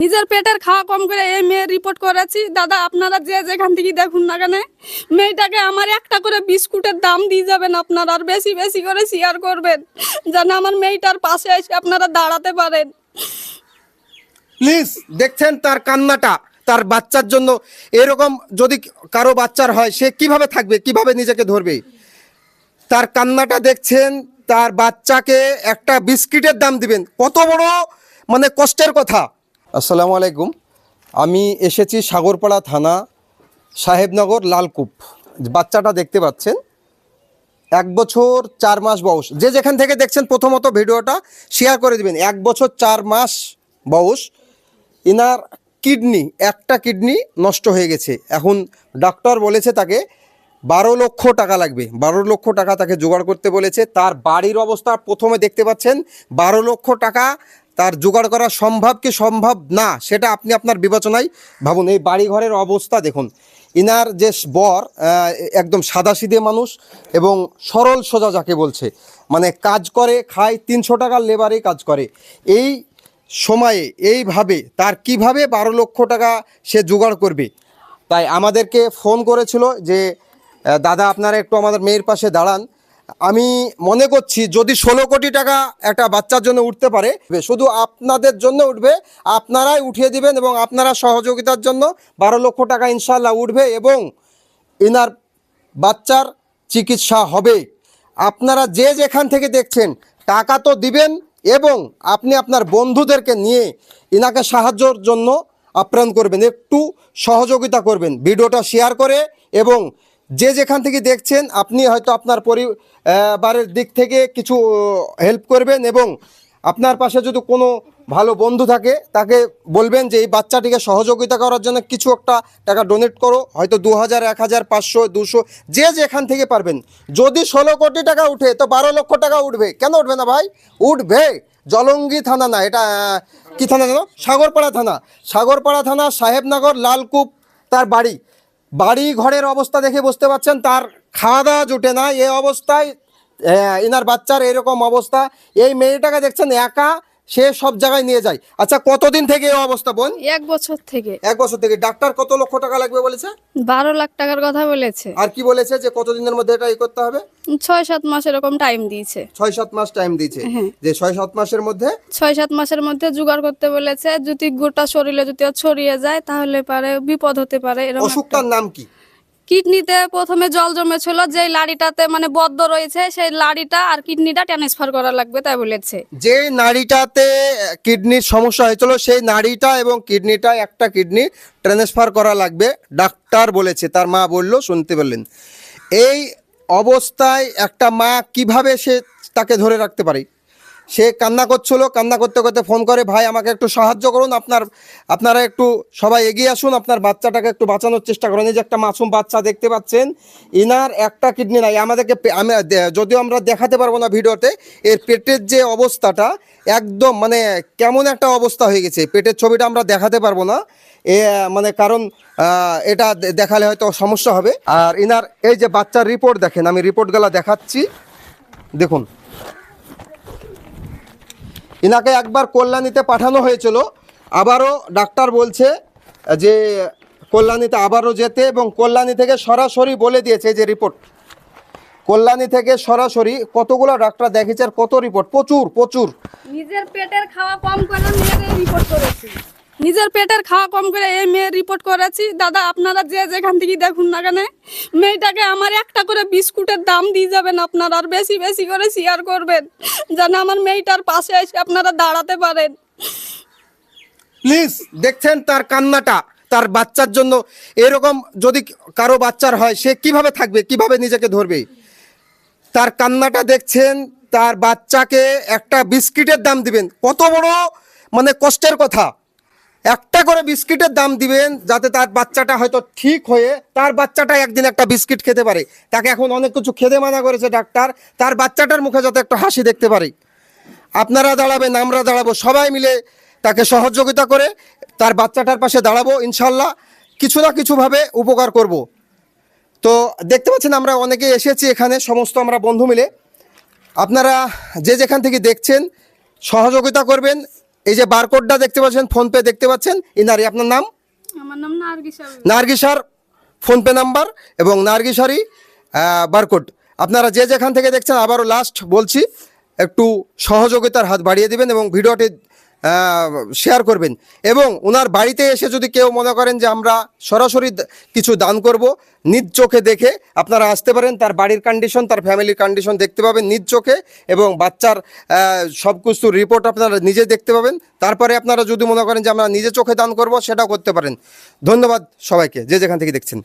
নিজের পেটের খাওয়া কম করে এই মেয়ে রিপোর্ট করেছি। দাদা, আপনারা যে যেখান থেকে দেখুন না কেন, মেয়েটাকে আমার একটা করে বিস্কুটের দাম দিয়ে যাবেন আপনারা, আর বেশি বেশি করে শেয়ার করবেন, যেন আমার মেয়েটার পাশে এসে আপনারা দাঁড়াতে পারেন। প্লিজ, দেখছেন তার কান্নাটা, তার বাচ্চার জন্য। এরকম যদি কারও বাচ্চার হয়, সে কীভাবে থাকবে, কীভাবে নিজেকে ধরবে? তার কান্নাটা দেখছেন, তার বাচ্চাকে একটা বিস্কিটের দাম দিবেন। কত বড় মানে কষ্টের কথা। আসসালামু আলাইকুম। আমি এসেছি সাগরপাড়া থানা, সাহেবনগর, লালকুপ। বাচ্চাটা দেখতে পাচ্ছেন। এক বছর চার মাস বয়স। যে যেখান থেকে দেখছেন প্রথমত ভিডিওটা শেয়ার করে দিবেন। এক বছর চার মাস বয়স। এনার কিডনি, একটা কিডনি নষ্ট হয়ে গেছে। এখন ডক্টর বলেছে তাকে বারো লক্ষ টাকা লাগবে। বারো লক্ষ টাকা তাকে জোগাড় করতে বলেছে। তার বাড়ির অবস্থা প্রথমে দেখতে পাচ্ছেন, বারো লক্ষ টাকা তার জোগাড় করা সম্ভব কি সম্ভব না, সেটা আপনি আপনার বিবেচনায় ভাবুন। এই বাড়িঘরের অবস্থা দেখুন। ইনার যে বর একদম সাদাসিধে মানুষ এবং সরল সোজা যাকে বলছে। মানে কাজ করে, খায়, তিনশো টাকার লেবারেই কাজ করে। এই সময়ে, এইভাবে, তার কীভাবে বারো লক্ষ টাকা সে জোগাড় করবে? তাই আমাদেরকে ফোন করেছিল যে দাদা আপনারা একটু আমাদের মেয়ের পাশে দাঁড়ান। আমি মনে করছি যদি ষোলো কোটি টাকা একটা বাচ্চার জন্য উঠতে পারে শুধু আপনাদের জন্য উঠবে, আপনারাই উঠিয়ে দিবেন এবং আপনারা সহযোগিতার জন্য বারো লক্ষ টাকা ইনশাল্লাহ উঠবে এবং এনার বাচ্চার চিকিৎসা হবে। আপনারা যে যেখান থেকে দেখছেন, টাকা তো দিবেন এবং আপনি আপনার বন্ধুদেরকে নিয়ে এনাকে সাহায্যর জন্য আপ্রাণ করবেন, একটু সহযোগিতা করবেন। ভিডিওটা শেয়ার করে এবং যে যেখান থেকে দেখছেন, আপনি হয়তো আপনার পরিবারের দিক থেকে কিছু হেল্প করবেন এবং আপনার পাশে যদি কোনো ভালো বন্ধু থাকে, তাকে বলবেন যে এই বাচ্চাটিকে সহযোগিতা করার জন্য কিছু একটা টাকা ডোনেট করো। হয়তো দু হাজার এক হাজার পাঁচশো, দুশো, যে যেখান থেকে পারবেন। যদি ষোলো কোটি টাকা উঠে, তো বারো লক্ষ টাকা উঠবে। কেন উঠবে না ভাই? উঠবে। জলঙ্গি থানা না, এটা কি থানা জানো সাগরপাড়া থানা। সাগরপাড়া থানা, সাহেবনগর, লালকুপ, তার বাড়ি। বাড়ি ঘরের অবস্থা দেখে বুঝতে পারছেন, তার খাওয়া দাওয়া জুটে না। এই অবস্থায় এনার বাচ্চার এরকম অবস্থা। এই মেয়েটাকে দেখছেন একা সে সব জায়গায় নিয়ে যায়। আচ্ছা কতদিন থেকে এই অবস্থা বোন? এক বছর থেকে। এক বছর থেকে। ডাক্তার কত লক্ষ টাকা লাগবে বলেছে? বারো লাখ টাকার কথা বলেছে। আর কি বলেছে যে কতদিনের মধ্যে এটা ই করতে হবে? ছয় সাত মাস এরকম টাইম দিয়েছে। ছয় সাত মাস টাইম দিয়েছে। যে ছয় সাত মাসের মধ্যে? ছয় সাত মাসের মধ্যে জোগাড় করতে বলেছে যদি গোটা শরীরে যদি ছড়িয়ে যায় তাহলে পারে বিপদ হতে পারে এরকম অসুখটার নাম কি? কিডনিতে প্রথমে জল জমেছিল যে লাড়িটাতে মানে বদ্ধ রয়েছে, সেই লাড়িটা আর কিডনিটা ট্রান্সফার করা লাগবে তাই বলেছে। যে নাড়িটাতে কিডনির সমস্যা হয়েছিল, সেই নাড়িটা এবং কিডনিটা, একটা কিডনি ট্রান্সফার করা লাগবে, ডাক্তার বলেছে, তার মা বলল, শুনতে পেলেন। এই অবস্থায় একটা মা কীভাবে সে তাকে ধরে রাখতে পারে? সে কান্না করছিল, কান্না করতে করতে ফোন করে, ভাই, আমাকে একটু সাহায্য করুন, আপনার, আপনারা একটু সবাই এগিয়ে আসুন, আপনার বাচ্চাটাকে একটু বাঁচানোর চেষ্টা করেন। এই যে একটা মাসুম বাচ্চা দেখতে পাচ্ছেন, ইনার একটা কিডনি নাই। আমাদেরকে আমি যদিও আমরা দেখাতে পারব না ভিডিওতে, এর পেটের যে অবস্থাটা একদম মানে কেমন একটা অবস্থা হয়ে গেছে। পেটের ছবিটা আমরা দেখাতে পারব না। এ মানে কারণ এটা দেখালে হয়তো সমস্যা হবে। আর ইনার, এই যে বাচ্চার রিপোর্ট দেখেন, আমি রিপোর্টগুলো দেখাচ্ছি। দেখুন। ইনাকে একবার কল্যাণীতে পাঠানো হয়েছিল। আবারও ডাক্তার বলছে যে, কল্যাণীতে আবারও যেতে এবং কল্যাণী থেকে সরাসরি বলে দিয়েছে যে রিপোর্ট। কল্যাণী থেকে সরাসরি কতগুলো ডাক্তার দেখেছে আর কত রিপোর্ট? প্রচুর প্রচুর। নিজের পেটের খাওয়া কম করে রিপোর্ট করেছি। নিজের পেটের খাওয়া কম করে এই মেয়ের রিপোর্ট করেছি। দাদা, আপনারা যে যেখান থেকে দেখুন না কেন, মেয়েটাকে আমার একটা করে বিস্কুটের দাম দিয়ে যাবেন আপনারা, আর বেশি বেশি করে শেয়ার করবেন, যেন আমার মেয়েটার পাশে এসে আপনারা দাঁড়াতে পারেন। প্লিজ, দেখছেন তার কান্নাটা, তার বাচ্চার জন্য। এরকম যদি কারও বাচ্চার হয়, সে কীভাবে থাকবে, কীভাবে নিজেকে ধরবে? তার কান্নাটা দেখছেন, তার বাচ্চাকে একটা বিস্কিটের দাম দিবেন। কত বড় মানে কষ্টের কথা। একটা করে বিস্কিটের দাম দিবেন যাতে তার বাচ্চাটা হয়তো ঠিক হয়ে তার বাচ্চাটা একদিন একটা বিস্কিট খেতে পারে। তাকে এখন অনেক কিছু খেতে মানা করেছে ডাক্তার। তার বাচ্চাটার মুখে যাতে একটা হাসি দেখতে পারে। আপনারা দাঁড়াবেন, আমরা দাঁড়াবো, সবাই মিলে তাকে সহযোগিতা করে তার বাচ্চাটার পাশে দাঁড়াবো ইনশাল্লাহ কিছু না কিছুভাবে উপকার করব। তো দেখতে পাচ্ছেন আমরা অনেকে এসেছি এখানে, সমস্ত আমরা বন্ধু মিলে। আপনারা যে যেখান থেকে দেখছেন, সহযোগিতা করবেন এই যে বারকোডটা দেখতে পাচ্ছেন ফোনপে দেখতে পাচ্ছেন এই নারী আপনার নাম আমার নাম। নার্গিসার ফোনপে নাম্বার এবং নার্গিসারই বারকোড আপনারা যে যেখান থেকে দেখছেন আবারও লাস্ট বলছি একটু সহযোগিতার হাত বাড়িয়ে দিবেন এবং ভিডিওটি শেয়ার করবেন। এবং ওনার বাড়িতে এসে যদি কেউ মনে করেন যে আমরা সরাসরি কিছু দান করব, নিজ চোখে দেখে আপনারা আসতে পারেন, তার বাড়ির কন্ডিশন তার ফ্যামিলির কন্ডিশন দেখতে পাবেন নিজ চোখে এবং বাচ্চার সব কিছু রিপোর্ট আপনারা নিজে দেখতে পাবেন। তারপরে আপনারা যদি মনে করেন যে আমরা নিজে চোখে দান করব, সেটাও করতে পারেন। ধন্যবাদ সবাইকে, যে যেখান থেকে দেখছেন।